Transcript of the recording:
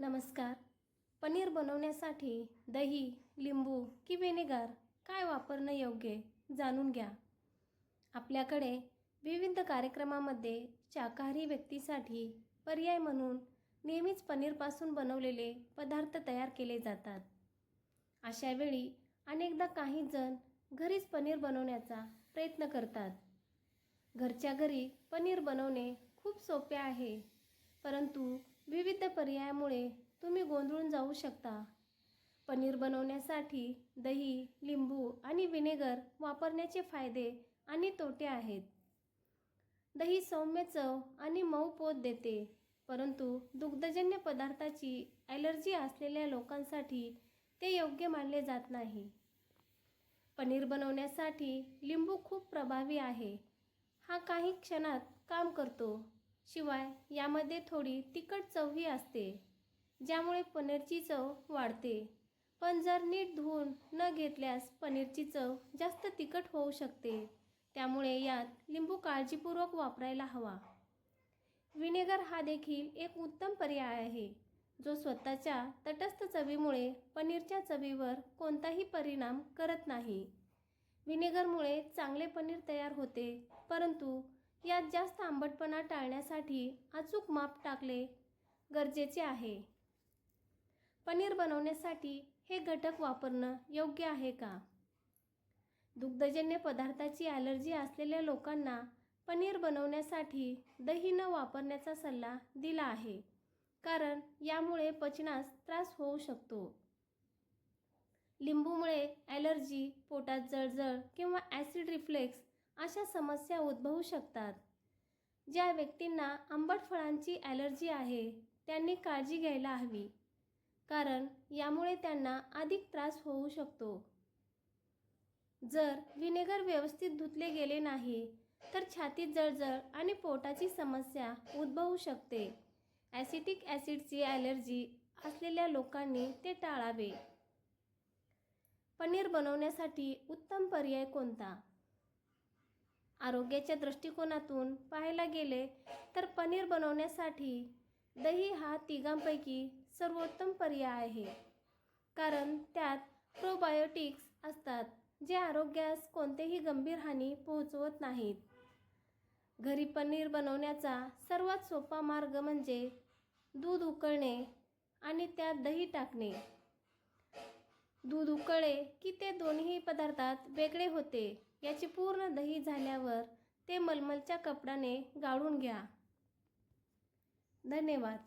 नमस्कार. पनीर बनवण्यासाठी दही लिंबू की व्हिनेगार काय वापरणं योग्य जाणून घ्या. आपल्याकडे विविध कार्यक्रमामध्ये शाकाहारी व्यक्तीसाठी पर्याय म्हणून नेहमीच पनीरपासून बनवलेले पदार्थ तयार केले जातात. अशा वेळी अनेकदा काही जण घरीच पनीर बनवण्याचा प्रयत्न करतात. घरच्या घरी पनीर बनवणे खूप सोपे आहे. परंतु विविध पर्यायामुळे तुम्ही गोंधळून जाऊ शकता. पनीर बनवण्यासाठी दही लिंबू आणि विनेगर वापरण्याचे फायदे आणि तोटे आहेत. दही सौम्य चव आणि मऊ पोत देते परंतु दुग्धजन्य पदार्थाची ॲलर्जी असलेल्या लोकांसाठी ते योग्य मानले जात नाही. पनीर बनवण्यासाठी लिंबू खूप प्रभावी आहे. हा काही क्षणात काम करतो. शिवाय यामध्ये थोडी तिखट चवही असते ज्यामुळे पनीरची चव वाढते. पण जर नीट धुवून न घेतल्यास पनीरची चव जास्त तिखट होऊ शकते. त्यामुळे यात लिंबू काळजीपूर्वक वापरायला हवा. विनेगर हा देखील एक उत्तम पर्याय आहे जो स्वतःच्या तटस्थ चवीमुळे पनीरच्या चवीवर कोणताही परिणाम करत नाही. विनेगरमुळे चांगले पनीर तयार होते परंतु यात जास्त आंबटपणा टाळण्यासाठी अचूक माप टाकले गरजेचे आहे. पनीर बनवण्यासाठी हे घटक वापरणं योग्य आहे का? दुग्धजन्य पदार्थाची ॲलर्जी असलेल्या लोकांना पनीर बनवण्यासाठी दही न वापरण्याचा सल्ला दिला आहे कारण यामुळे पचनास त्रास होऊ शकतो. लिंबूमुळे ॲलर्जी पोटात जळजळ किंवा ॲसिड रिफ्लेक्स अशा समस्या उद्भवू शकतात. ज्या व्यक्तींना आंबट फळांची ॲलर्जी आहे त्यांनी काळजी घ्यायला हवी. कारण यामुळे त्यांना अधिक त्रास होऊ शकतो. जर व्हिनेगर व्यवस्थित धुतले गेले नाही तर छातीत जळजळ आणि पोटाची समस्या उद्भवू शकते. ॲसिटिक ॲसिडची ॲलर्जी असलेल्या लोकांनी ते टाळावे. पनीर बनवण्यासाठी उत्तम पर्याय कोणता? आरोग्याच्या दृष्टिकोनातून पाहायला गेले तर पनीर बनवण्यासाठी दही हा तिघांपैकी सर्वोत्तम पर्याय आहे. कारण त्यात प्रोबायोटिक्स असतात जे आरोग्यास कोणतेही गंभीर हानी पोहोचवत नाहीत. घरी पनीर बनवण्याचा सर्वात सोपा मार्ग म्हणजे दूध उकळणे आणि त्यात दही टाकणे. दूध उकळले की ते दोन्ही पदार्थात वेगळे होते. याची पूर्ण दही झाल्यावर ते मलमलच्या कपड्याने गाळून घ्या. धन्यवाद.